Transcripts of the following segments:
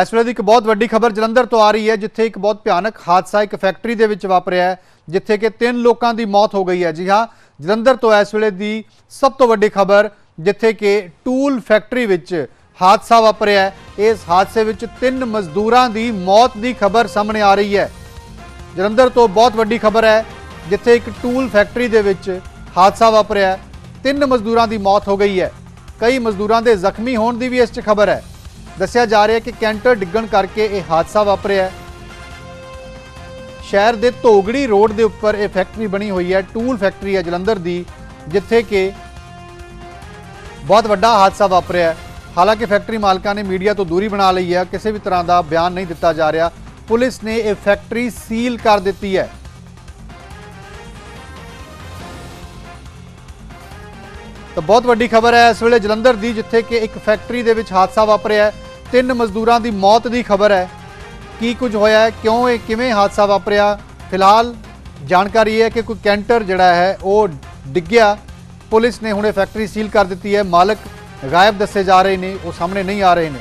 ਇਸ ਵੇਲੇ ਦੀ ਇੱਕ ਬਹੁਤ ਵੱਡੀ ਖਬਰ ਜਲੰਧਰ ਤੋਂ ਆ ਰਹੀ ਹੈ, ਜਿੱਥੇ ਇੱਕ ਬਹੁਤ ਭਿਆਨਕ ਹਾਦਸਾ ਇੱਕ ਫੈਕਟਰੀ ਦੇ ਵਿੱਚ ਵਾਪਰਿਆ ਹੈ, ਜਿੱਥੇ ਕਿ ਤਿੰਨ ਲੋਕਾਂ ਦੀ ਮੌਤ ਹੋ ਗਈ ਹੈ। ਜੀ ਹਾਂ, ਜਲੰਧਰ ਤੋਂ ਇਸ ਵੇਲੇ ਦੀ ਸਭ ਤੋਂ ਵੱਡੀ ਖਬਰ, ਜਿੱਥੇ ਕਿ ਟੂਲ ਫੈਕਟਰੀ ਵਿੱਚ ਹਾਦਸਾ ਵਾਪਰਿਆ ਹੈ। ਇਸ ਹਾਦਸੇ ਵਿੱਚ ਤਿੰਨ ਮਜ਼ਦੂਰਾਂ ਦੀ ਮੌਤ ਦੀ ਖਬਰ ਸਾਹਮਣੇ ਆ ਰਹੀ ਹੈ। ਜਲੰਧਰ ਤੋਂ ਬਹੁਤ ਵੱਡੀ ਖਬਰ ਹੈ, ਜਿੱਥੇ ਇੱਕ ਟੂਲ ਫੈਕਟਰੀ ਦੇ ਵਿੱਚ ਹਾਦਸਾ ਵਾਪਰਿਆ ਤਿੰਨ ਮਜ਼ਦੂਰਾਂ ਦੀ ਮੌਤ ਹੋ ਗਈ ਹੈ। ਕਈ ਮਜ਼ਦੂਰਾਂ ਦੇ ਜ਼ਖਮੀ ਹੋਣ ਦੀ ਵੀ ਇਸ 'ਚ ਖਬਰ ਹੈ। ਦੱਸਿਆ ਜਾ ਰਿਹਾ ਹੈ ਕਿ ਕੈਂਟਰ ਡਿੱਗਣ ਕਰਕੇ ਇਹ ਹਾਦਸਾ ਵਾਪਰਿਆ ਹੈ। ਸ਼ਹਿਰ ਦੇ ਧੋਗੜੀ ਰੋਡ ਦੇ ਉੱਪਰ ਇਹ ਫੈਕਟਰੀ ਬਣੀ ਹੋਈ ਹੈ, ਟੂਲ ਫੈਕਟਰੀ ਹੈ ਜਲੰਧਰ ਦੀ, ਜਿੱਥੇ ਕਿ ਬਹੁਤ ਵੱਡਾ ਹਾਦਸਾ ਵਾਪਰਿਆ ਹੈ। ਹਾਲਾਂਕਿ ਫੈਕਟਰੀ ਮਾਲਕਾਂ ਨੇ ਮੀਡੀਆ ਤੋਂ ਦੂਰੀ ਬਣਾ ਲਈ ਹੈ, ਕਿਸੇ ਵੀ ਤਰ੍ਹਾਂ ਦਾ ਬਿਆਨ ਨਹੀਂ ਦਿੱਤਾ ਜਾ ਰਿਹਾ। ਪੁਲਿਸ ਨੇ ਇਹ ਫੈਕਟਰੀ ਸੀਲ ਕਰ ਦਿੱਤੀ ਹੈ। ਤਾਂ ਬਹੁਤ ਵੱਡੀ ਖਬਰ ਹੈ ਇਸ ਵੇਲੇ ਜਲੰਧਰ ਦੀ, ਜਿੱਥੇ ਕਿ ਇੱਕ ਫੈਕਟਰੀ ਦੇ ਵਿੱਚ ਹਾਦਸਾ ਵਾਪਰਿਆ ਹੈ। ਤਿੰਨ ਮਜ਼ਦੂਰਾਂ ਦੀ ਮੌਤ ਦੀ ਖਬਰ ਹੈ। ਕੀ ਕੁਝ ਹੋਇਆ ਹੈ? ਕਿਉਂ ਇਹ ਕਿਵੇਂ ਹਾਦਸਾ ਵਾਪਰਿਆ? ਫਿਲਹਾਲ ਜਾਣਕਾਰੀ ਹੈ ਕਿ ਕੋਈ ਕੈਂਟਰ ਜਿਹੜਾ ਹੈ, ਉਹ ਡਿੱਗਿਆ। ਪੁਲਿਸ ਨੇ ਹੁਣੇ ਫੈਕਟਰੀ ਸੀਲ ਕਰ ਦਿੱਤੀ ਹੈ। ਮਾਲਕ ਗਾਇਬ ਦੱਸੇ ਜਾ ਰਹੇ ਨੇ, ਉਹ ਸਾਹਮਣੇ ਨਹੀਂ ਆ ਰਹੇ ਨੇ।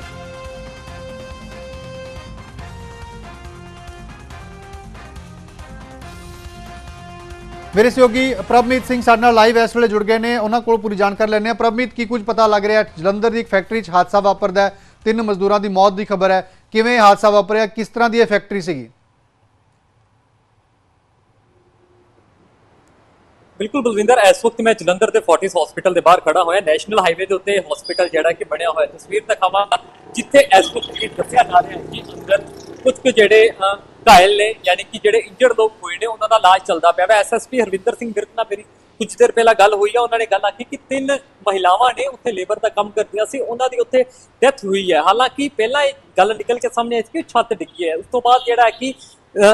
ਮੇਰੇ ਸਹਿਯੋਗੀ ਪ੍ਰਭਮੀਤ ਸਿੰਘ ਸਾਡੇ ਨਾਲ ਲਾਈਵ ਇਸ ਵੇਲੇ ਜੁੜ ਗਏ ਨੇ। ਉਹਨਾਂ ਕੋਲ ਪੂਰੀ ਜਾਣਕਾਰੀ ਲੈਣੇ ਆ ਪ੍ਰਭਮੀਤ, ਕੀ ਕੁਝ ਪਤਾ ਲੱਗ ਰਿਹਾ ਜਲੰਧਰ ਦੀ ਇੱਕ ਫੈਕਟਰੀ 'ਚ ਹਾਦਸਾ ਵਾਪਰਦਾ ਹੈ। ਤਿੰਨ ਮਜ਼ਦੂਰਾਂ ਦੀ ਮੌਤ ਦੀ ਖਬਰ ਹੈ। ਕਿਵੇਂ ਹਾਦਸਾ ਵਾਪਰਿਆ? ਕਿਸ ਤਰ੍ਹਾਂ ਦੀ ਇਹ ਫੈਕਟਰੀ ਸੀਗੀ? ਬਿਲਕੁਲ ਬਲਵਿੰਦਰ, ਇਸ ਵਕਤ ਮੈਂ ਜਲੰਧਰ ਦੇ ਫੋਰਟਿਸ ਹਸਪੀਟਲ ਦੇ ਬਾਹਰ ਖੜਾ ਹੋਇਆ। ਨੈਸ਼ਨਲ ਹਾਈਵੇ ਦੇ ਉੱਤੇ ਹਸਪੀਟਲ ਜਿਹੜਾ ਕਿ ਬਣਿਆ ਹੋਇਆ ਤਸਵੀਰ ਦਿਖਾਵਾਂਗਾ ਜਿੱਥੇ ਇਸ ਵਕਤ ਇਹ ਦੱਸਿਆ ਜਾ ਰਿਹਾ ਹੈ ਕਿ ਅੰਦਰ ਕੁਝ ਕੁ ਜਿਹੜੇ ਘਾਇਲ ਨੇ, ਯਾਨੀ ਕਿ ਜਿਹੜੇ ਇੰਜਰਡ ਲੋਕ ਹੋਏ ਨੇ, ਉਹਨਾਂ ਦਾ ਇਲਾਜ ਚੱਲਦਾ ਪਿਆ ਵਾ। ਐਸਐਸਪੀ ਹਰਵਿੰਦਰ ਸਿੰਘ ਵਿਰਕ ਨਾਲ ਮੇਰੀ ਕੁਝ ਦੇਰ ਪਹਿਲਾਂ ਗੱਲ ਹੋਈ ਆ, ਉਹਨਾਂ ਨੇ ਗੱਲ ਆਖੀ ਕਿ ਤਿੰਨ ਮਹਿਲਾਵਾਂ ਨੇ ਉੱਥੇ ਲੇਬਰ ਦਾ ਕੰਮ ਕਰਦੀਆਂ ਸੀ, ਉਹਨਾਂ ਦੀ ਉੱਥੇ ਡੈਥ ਹੋਈ ਹੈ। ਹਾਲਾਂਕਿ ਪਹਿਲਾਂ ਇਹ ਗੱਲ ਨਿਕਲ ਕੇ ਸਾਹਮਣੇ ਆਈ ਸੀ ਕਿ ਛੱਤ ਡਿੱਗੀ ਹੈ। ਉਸ ਤੋਂ ਬਾਅਦ ਜਿਹੜਾ ਕਿ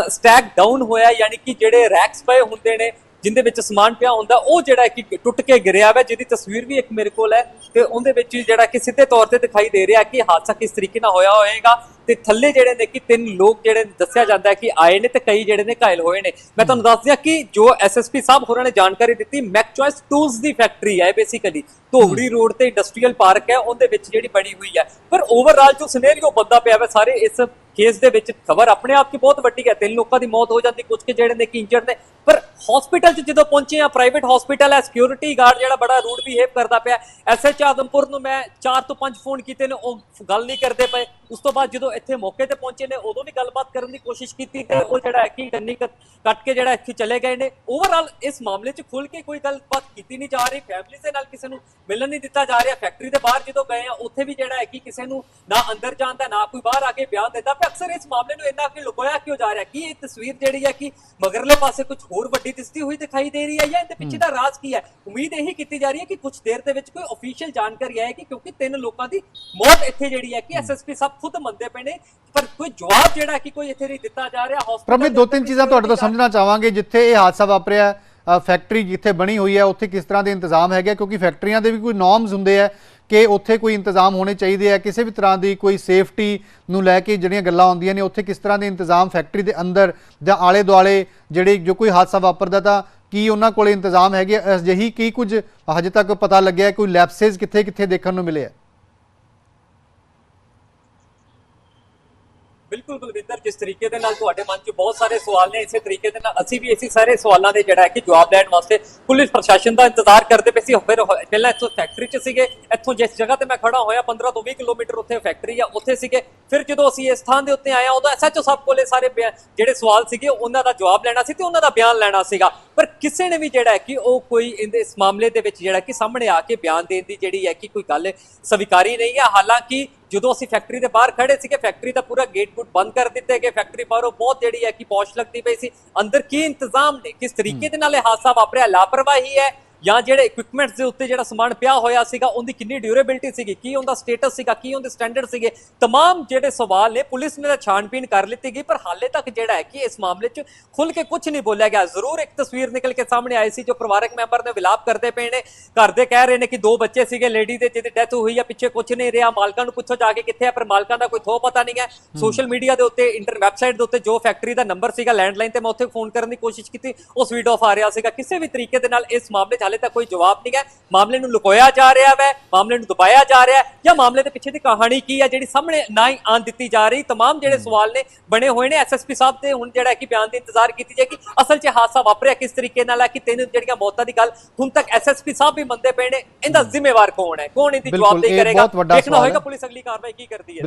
ਸਟੈਕ ਡਾਊਨ ਹੋਇਆ ਯਾਨੀ ਕਿ ਜਿਹੜੇ ਰੈਕਸ ਪਏ ਹੁੰਦੇ ਨੇ, ਜਿੰਦੇ ਵਿੱਚ ਸਮਾਨ ਪਿਆ ਹੁੰਦਾ, ਉਹ ਜਿਹੜਾ ਕਿ ਟੁੱਟ ਕੇ ਗਿਰਿਆ ਵਾ ਜਿਹਦੀ ਤਸਵੀਰ ਵੀ ਇੱਕ ਮੇਰੇ ਕੋਲ ਹੈ। ਤੇ ਉਹਦੇ ਵਿੱਚ ਜਿਹੜਾ ਕਿ ਸਿੱਧੇ ਤੌਰ ਤੇ ਦਿਖਾਈ ਦੇ ਰਿਹਾ ਕਿ ਹਾਦਸਾ ਕਿਸ ਤਰੀਕੇ ਨਾਲ ਹੋਇਆ ਹੋਏਗਾ। ਤੇ ਥੱਲੇ ਜਿਹੜੇ ਨੇ ਕਿ ਤਿੰਨ ਲੋਕ ਜਿਹੜੇ ਦੱਸਿਆ ਜਾਂਦਾ ਹੈ ਕਿ ਆਏ ਨੇ ਤੇ ਕਈ ਜਿਹੜੇ ਨੇ ਘਾਇਲ ਹੋਏ ਨੇ। ਮੈਂ ਤੁਹਾਨੂੰ ਦੱਸ ਦਿਆਂ ਕਿ ਜੋ ਐਸਐਸਪੀ ਸਾਹਿਬ ਹੋਰਾਂ ਨੇ ਜਾਣਕਾਰੀ ਦਿੱਤੀ ਮੈਕ ਚੋਇਸ ਟੂਲਸ ਦੀ ਫੈਕਟਰੀ ਹੈ ਬੇਸਿਕਲੀ ਧੋਗੜੀ ਰੋਡ ਤੇ ਇੰਡਸਟਰੀਅਲ ਪਾਰਕ ਹੈ ਉਹਦੇ ਵਿੱਚ ਜਿਹੜੀ ਬਣੀ ਹੋਈ ਹੈ। ਪਰ ਓਵਰਆਲ ਜੋ ਸਿਨੈਰੀਓ ਬੰਦਾ ਪਿਆ ਵਾ ਸਾਰੇ ਇਸ ਕੇਸ ਦੇ ਵਿੱਚ ਖਬਰ ਆਪਣੇ ਆਪ 'ਚ ਬਹੁਤ ਵੱਡੀ ਹੈ। ਤਿੰਨ ਲੋਕਾਂ ਦੀ ਮੌਤ ਹੋ ਜਾਂਦੀ ਕੁਝ ਕੇ ਜਿਹੜੇ ਨੇ ਕਿ ਇੰਜਰਡ ਨੇ। ਪਰ ਹਸਪੀਟਲ 'ਚ ਜਦੋਂ ਪਹੁੰਚੇ ਆ ਪ੍ਰਾਈਵੇਟ ਹਸਪੀਟਲ ਹੈ ਸਿਕਿਉਰਿਟੀ ਗਾਰਡ ਜਿਹੜਾ ਬੜਾ ਰੂਡ ਬਿਹੇਵ ਕਰਦਾ ਪਿਆ। ਐਸਐਚ ਆਦਮਪੁਰ ਨੂੰ ਮੈਂ 4 ਤੋਂ 5 ਫੋਨ ਕੀਤੇ ਨੇ ਉਹ ਗੱਲ ਨਹੀਂ ਕਰਦੇ ਪਏ। ਉਸ ਤੋਂ ਬਾਅਦ ਜਦੋਂ ਇੱਥੇ ਮੌਕੇ ਤੇ ਪਹੁੰਚੇ ਨੇ ਉਦੋਂ ਵੀ ਗੱਲਬਾਤ ਕਰਨ ਦੀ ਕੋਸ਼ਿਸ਼ ਕੀਤੀ ਤੇ ਉਹ ਜਿਹੜਾ ਹੈ ਕਿ ਕੱਟ ਕੱਟ ਕੇ ਜਿਹੜਾ ਇੱਥੇ ਚਲੇ ਗਏ ਨੇ। ਓਵਰਆਲ ਇਸ ਮਾਮਲੇ 'ਚ ਖੁੱਲ ਕੇ ਕੋਈ ਗੱਲਬਾਤ ਕੀਤੀ ਨਹੀਂ ਜਾ ਰਹੀ। ਫੈਮਿਲੀ ਦੇ ਨਾਲ ਕਿਸੇ ਨੂੰ ਮਿਲਣ ਨਹੀਂ ਦਿੱਤਾ ਜਾ ਰਿਹਾ। ਫੈਕਟਰੀ ਦੇ ਬਾਹਰ ਜਦੋਂ ਗਏ ਆ ਉੱਥੇ ਵੀ ਜਿਹੜਾ ਹੈ ਕਿ ਕਿਸੇ ਨੂੰ ਨਾ ਅੰਦਰ ਜਾਣ ਦਾ ਨਾ ਕੋਈ ਬਾਹਰ ਆ ਕੇ ਬਿਆਨ ਦਿੰਦਾ ਪਰ ਅਕਸਰ ਇਸ ਮਾਮਲੇ ਨੂੰ ਇੰਨਾ ਕਿ ਲੁਕੋਇਆ ਕਿਉਂ ਜਾ ਰਿਹਾ? ਕੀ ਇਹ ਤਸਵੀਰ ਜਿਹੜੀ ਹੈ ਕਿ ਮਗਰਲੇ ਪਾਸੇ ਕੁਝ ਹੋਰ ਵੱਡੀ ਦਿਸਦੀ ਹੋਈ ਦਿਖਾਈ ਦੇ ਰਹੀ ਹੈ ਜਾਂ ਇਹਦੇ ਪਿੱਛੇ ਦਾ ਰਾਜ਼ ਕੀ ਹੈ? ਉਮੀਦ ਇਹੀ ਕੀਤੀ ਜਾ ਰਹੀ ਹੈ ਕਿ ਕੁਝ ਦੇਰ ਦੇ ਵਿੱਚ ਕੋਈ ਅਫੀਸ਼ੀਅਲ ਜਾਣਕਾਰੀ ਆਏਗੀ ਕਿਉਂਕਿ ਤਿੰਨ ਲੋਕਾਂ ਦੀ ਮੌਤ ਇੱਥੇ ਜਿਹੜੀ ਹੈ ਕਿ ਐਸਐਸਪੀ ਸਾਹਿਬ ਖੁਦ ਮੰਨਦੇ ਪਏ ਨੇ ਪਰ ਕੋਈ ਜਵਾਬ ਜਿਹੜਾ ਕਿ ਕੋਈ ਇੱਥੇ ਨਹੀਂ ਦਿੱਤਾ ਜਾ ਰਿਹਾ hospital ਪ੍ਰਭਮੀਤ ਦੇ ਤਿੰਨ ਚੀਜ਼ਾਂ ਤੁਹਾਡੇ ਤੋਂ ਸਮਝਣਾ ਚਾਹਾਂਗੇ ਜਿੱਥੇ ਇਹ ਹਾਦਸਾ ਵਾਪਰਿਆ ਫੈਕਟਰੀ ਜਿੱਥੇ ਬਣੀ ਹੋਈ ਹੈ ਉੱਥੇ ਕਿਸ ਤਰ੍ਹਾਂ ਦੇ ਇੰਤਜ਼ਾਮ ਹੈਗੇ ਕਿਉਂਕਿ ਫੈਕਟਰੀਆਂ ਦੇ ਵੀ ਕੋਈ ਨੋਰਮਸ ਹੁੰਦੇ ਆ ਕਿ ਉੱਥੇ ਕੋਈ ਇੰਤਜ਼ਾਮ ਹੋਣੇ ਚਾਹੀਦੇ ਆ ਕਿਸੇ ਵੀ ਤਰ੍ਹਾਂ ਦੀ ਕੋਈ ਸੇਫਟੀ ਨੂੰ ਲੈ ਕੇ ਜਿਹੜੀਆਂ ਗੱਲਾਂ ਆਉਂਦੀਆਂ ਨੇ ਉੱਥੇ ਕਿਸ ਤਰ੍ਹਾਂ ਦੇ ਇੰਤਜ਼ਾਮ ਫੈਕਟਰੀ ਦੇ ਅੰਦਰ ਜਾਂ ਆਲੇ ਦੁਆਲੇ ਜਿਹੜੇ ਜੋ ਕੋਈ ਹਾਦਸਾ ਵਾਪਰਦਾ ਤਾਂ ਕੀ ਉਹਨਾਂ ਕੋਲੇ ਇੰਤਜ਼ਾਮ ਹੈਗੇ ਅਜਿਹੀ ਕੀ ਕੁਝ ਹਜੇ ਤੱਕ ਪਤਾ ਲੱਗਿਆ ਕੋਈ ਲੈਪਸੇਸ ਕਿੱਥੇ ਕਿੱਥੇ ਦੇਖਣ ਨੂੰ ਮਿਲੇ ਆ? ਬਿਲਕੁਲ ਬਲਵਿੰਦਰ ਜਿਸ ਤਰੀਕੇ ਦੇ ਨਾਲ ਤੁਹਾਡੇ ਮਨ 'ਚ ਬਹੁਤ ਸਾਰੇ ਸਵਾਲ ਨੇ, ਇਸੇ ਤਰੀਕੇ ਦੇ ਨਾਲ ਅਸੀਂ ਵੀ ਇਸੇ ਸਾਰੇ ਸਵਾਲਾਂ ਦੇ ਜਿਹੜਾ ਹੈ ਕਿ ਜਵਾਬ ਲੈਣ ਵਾਸਤੇ ਪੁਲਿਸ ਪ੍ਰਸ਼ਾਸਨ ਦਾ ਇੰਤਜ਼ਾਰ ਕਰਦੇ ਪਏ ਸੀ। ਫਿਰ ਪਹਿਲਾਂ ਇੱਥੋਂ ਫੈਕਟਰੀ 'ਚ ਸੀਗੇ, ਇੱਥੋਂ ਜਿਸ ਜਗ੍ਹਾ ਤੇ ਮੈਂ ਖੜਾ ਹੋਇਆ 15 ਤੋਂ 20 ਕਿਲੋਮੀਟਰ ਉੱਥੇ ਫੈਕਟਰੀ ਆ, ਉੱਥੇ ਸੀਗੇ। ਫਿਰ ਜਦੋਂ ਅਸੀਂ ਇਸ ਥਾਂ ਦੇ ਉੱਤੇ ਆਏ ਆ, ਉਦੋਂ ਐਸਐਚਓ ਸਾਹਿਬ ਕੋਲੇ ਸਾਰੇ ਬਿਆ- ਜਿਹੜੇ ਸਵਾਲ ਸੀਗੇ, ਉਹਨਾਂ ਦਾ ਜਵਾਬ ਲੈਣਾ ਸੀ ਤੇ ਉਹਨਾਂ ਦਾ ਬਿਆਨ ਲੈਣਾ ਸੀਗਾ। ਪਰ ਕਿਸੇ ਨੇ ਵੀ ਜਿਹੜਾ ਹੈ ਕਿ ਉਹ ਕੋਈ ਇਹਦੇ ਇਸ ਮਾਮਲੇ ਦੇ ਵਿੱਚ ਜਿਹੜਾ ਕਿ ਸਾਹਮਣੇ ਆ ਕੇ ਬਿਆਨ ਦੇਣ ਦੀ ਜਿਹੜੀ ਹੈ ਕਿ ਕੋਈ ਗੱਲ ਸਵੀਕਾਰੀ ਨਹੀਂ ਹੈ ਹਾਲਾਂਕਿ ਜਦੋਂ ਅਸੀਂ ਫੈਕਟਰੀ ਦੇ ਬਾਹਰ ਖੜੇ ਸੀਗੇ ਫੈਕਟਰੀ ਦਾ ਪੂਰਾ ਗੇਟ ਗੁੱਟ ਬੰਦ ਕਰ ਦਿੱਤੇ ਗਏ। ਫੈਕਟਰੀ ਬਾਹਰੋਂ ਬਹੁਤ ਜਿਹੜੀ ਹੈ ਕਿ ਪੌਸ਼ ਲੱਗਦੀ ਪਈ ਸੀ। ਅੰਦਰ ਕੀ ਇੰਤਜ਼ਾਮ ਨੇ? ਕਿਸ ਤਰੀਕੇ ਦੇ ਨਾਲ ਇਹ ਹਾਦਸਾ ਵਾਪਰਿਆ? ਲਾਪਰਵਾਹੀ ਹੈ। ਜਾਂ ਜਿਹੜੇ ਇਕਵਿਪਮੈਂਟਸ ਦੇ ਉੱਤੇ ਜਿਹੜਾ ਸਮਾਨ ਪਿਆ ਹੋਇਆ ਸੀਗਾ ਉਹਦੀ ਕਿੰਨੀ ਡਿਊਰੇਬਿਲਟੀ ਸੀਗੀ ਕੀ ਉਹਦਾ ਸਟੇਟਸ ਸੀਗਾ ਕੀ ਉਹਦੇ ਸਟੈਂਡਰਡ ਸੀਗੇ ਤਮਾਮ ਜਿਹੜੇ ਸਵਾਲ ਨੇ ਪੁਲਿਸ ਨੇ ਤਾਂ ਛਾਣਬੀਨ ਕਰ ਲਿੱਤੀ ਗਈ ਪਰ ਹਾਲੇ ਤੱਕ ਜਿਹੜਾ ਹੈ ਕਿ ਇਸ ਮਾਮਲੇ 'ਚ ਖੁੱਲ ਕੇ ਕੁਝ ਨਹੀਂ ਬੋਲਿਆ ਗਿਆ। ਜ਼ਰੂਰ ਇੱਕ ਤਸਵੀਰ ਨਿਕਲ ਕੇ ਸਾਹਮਣੇ ਆਈ ਸੀ ਜੋ ਪਰਿਵਾਰਕ ਮੈਂਬਰ ਨੇ ਵਿਲਾਪ ਕਰਦੇ ਪਏ ਨੇ। ਘਰ ਦੇ ਕਹਿ ਰਹੇ ਨੇ ਕਿ ਦੋ ਬੱਚੇ ਸੀਗੇ ਲੇਡੀ ਦੇ ਜਿਹਦੀ ਡੈਥ ਹੋਈ ਆ ਪਿੱਛੇ ਕੁਝ ਨਹੀਂ ਰਿਹਾ ਮਾਲਕਾਂ ਨੂੰ ਪੁੱਛੋ ਜਾ ਕੇ ਕਿੱਥੇ ਆ ਪਰ ਮਾਲਕਾਂ ਦਾ ਕੋਈ ਥੋ ਪਤਾ ਨਹੀਂ ਹੈ। ਸੋਸ਼ਲ ਮੀਡੀਆ ਦੇ ਉੱਤੇ ਇੰਟਰ ਵੈਬਸਾਈਟ ਦੇ ਉੱਤੇ ਜੋ ਫੈਕਟਰੀ ਦਾ ਨੰਬਰ ਸੀਗਾ ਲੈਂਡਲਾਈਨ ਤੇ ਮੈਂ ਉੱਥੇ ਫੋਨ ਕਰਨ ਦੀ ਕੋਸ਼ਿਸ਼ ਕੀਤੀ ਉਹ ਉਸ ਵੀਡੀਓ ਆ ਰਿਹਾ ਸੀਗਾ। ਕਿਸੇ ਵੀ ਤਰੀਕੇ ਦੇ ਨਾਲ ਇਸ ਮਾਮਲੇ 'ਚ ਹਾਲੇ ਤੱਕ ਕੋਈ ਜਵਾਬ ਨਹੀਂ ਹੈ ਮਾਮਲੇ ਨੂੰ ਲੁਕੋਇਆ ਜਾ ਰਿਹਾ ਹੈ ਮਾਮਲੇ ਨੂੰ ਦਬਾਇਆ ਜਾ ਰਿਹਾ ਹੈ ਜਾਂ ਮਾਮਲੇ ਦੇ ਪਿੱਛੇ ਦੀ ਕਹਾਣੀ ਕੀ ਹੈ ਜਿਹੜੀ ਸਾਹਮਣੇ ਨਾ ਹੀ ਆਣ ਦਿੱਤੀ ਜਾ ਰਹੀ तमाम ਜਿਹੜੇ ਸਵਾਲ ਨੇ ਬਣੇ ਹੋਏ ਨੇ ਐਸਐਸਪੀ ਸਾਹਿਬ ਤੇ ਹੁਣ ਜਿਹੜਾ ਹੈ ਕਿ ਬਿਆਨ ਦੀ ਇੰਤਜ਼ਾਰ ਕੀਤੀ ਜਾਏਗੀ ਅਸਲ 'ਚ ਹਾਦਸਾ ਵਾਪਰਿਆ ਕਿਸ ਤਰੀਕੇ ਨਾਲ ਹੈ ਕਿ ਤਿੰਨ ਜਿਹੜੀਆਂ ਮੌਤਾਂ ਦੀ ਗੱਲ ਹੁਣ ਤੱਕ ਐਸਐਸਪੀ ਸਾਹਿਬ ਵੀ ਮੰਨਦੇ ਪਏ ਨੇ ਇਹਦਾ ਜ਼ਿੰਮੇਵਾਰ ਕੌਣ ਹੈ ਕੌਣ ਇਹਦੀ ਬਿਲਕੁਲ, ਜਵਾਬਦੇਹੀ ਇਹ ਕਰੇਗਾ ਬਹੁਤ ਵੱਡਾ ਦੇਖਣਾ ਸਵਾਲ ਹੋਏਗਾ ਹੈ। ਪੁਲਿਸ ਅਗਲੀ ਕਾਰਵਾਈ ਕੀ ਕਰਦੀ ਹੈ